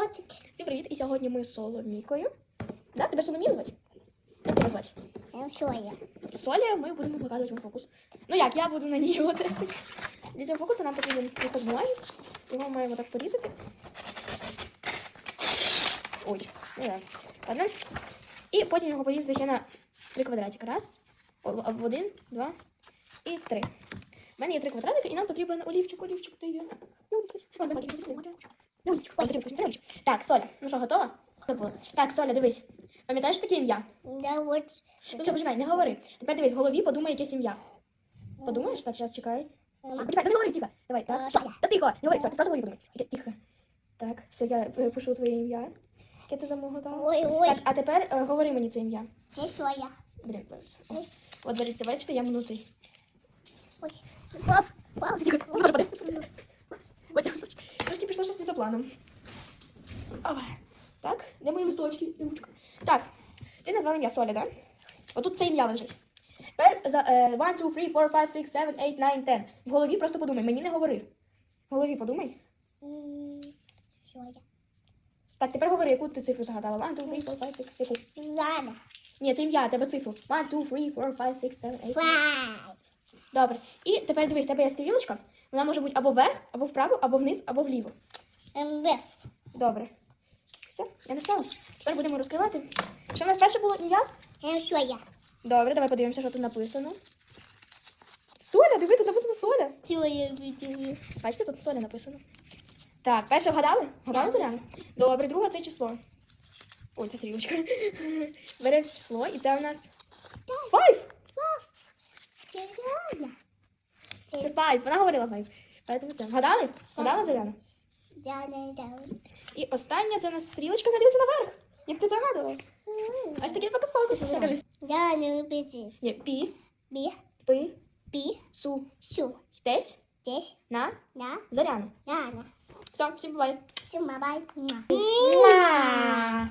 Котик. Всім привіт! І сьогодні ми з Соломікою. Да? Тебе Соломія звати? Як тебе звати? Я Соя. Соля, ми будемо показувати вам фокус. Ну як, я буду на ній його тестити. Для цього фокусу нам потрібен кусок бумаги. Його маємо так порізати. Ой, ну да. Ладно. І потім його порізати ще на три квадратика. Раз, о- о- в один, два і три. У мене є три квадратики, і нам потрібен олівчик, олівчик, де є? Олівчик. Ладно, олівчик, олівчик. Так, Соля, ну що, готова? Так, Соля, дивись. Пам'ятаєш таке ім'я? Я вот. Ну все, почекай, не говори. Тепер дивись, в голові подумай якесь ім'я. Подумаєш? Так, зараз чекай. А, почекай, не говори, тихо. Давай, так. Е, Соля. Та тихо, не говори, все, ти просто в голові подумай. Тихо. Так, все, я перепишу твоє ім'я. Яке ти замовила? Ой, ой. Так, а тепер е, говори мені це ім'я. Це Соя. Блін, зараз. От, беріться, бачите, я мну цей. Ой. Пап, пап. Тихо, ну, може, подивимося. Ось, ось, ось. Трошки пішло щось не за планом. Так, де мої листочки і ручка? Так, ти назвала ім'я Соля, так? Отут це ім'я лежить. Тепер за е, 1, 2, 3, 4, 5, 6, 7, 8, 9, 10. В голові просто подумай, мені не говори. В голові подумай. М, Соя. Так, тепер говори, яку ти цифру загадала. 1, 2, 3, 4, 5, 6, яку? Зана. Ні, це ім'я, тебе цифру. 1, 2, 3, 4, 5, 6, 7, 8. Фай. Добре. І тепер дивись, тебе є стрілочка. Вона може бути або вверх, або вправо, або вниз, або вліво. МВ. Добре. Все, я написала. Тепер будемо розкривати. Що в нас перше було ім'я? Я Соя. Добре, давай подивимося, що тут написано. Соля, диви, тут написано Соля. Соя видели. Бачите, тут Соля написано. Так, перше вгадали? Вгадали, Соляна? Добре, друге це число. Ой, це стрілочка. Беремо число, і це у нас five. Це five. Вона говорила five. Поэтому це. Вгадали? Вгадала, Зоряна? Да, да, да. І остання це у нас стрілочка, вона дивиться наверх. Як ти загадувала? Ось такий фокус-фокус. Все, кажи. Да, не убеди. Ні, пі, Би, пи, би, су, сю. тесь, Здесь. на, Да, Зоряна. да, да. Все, всім бувай. Всем бай. Муа!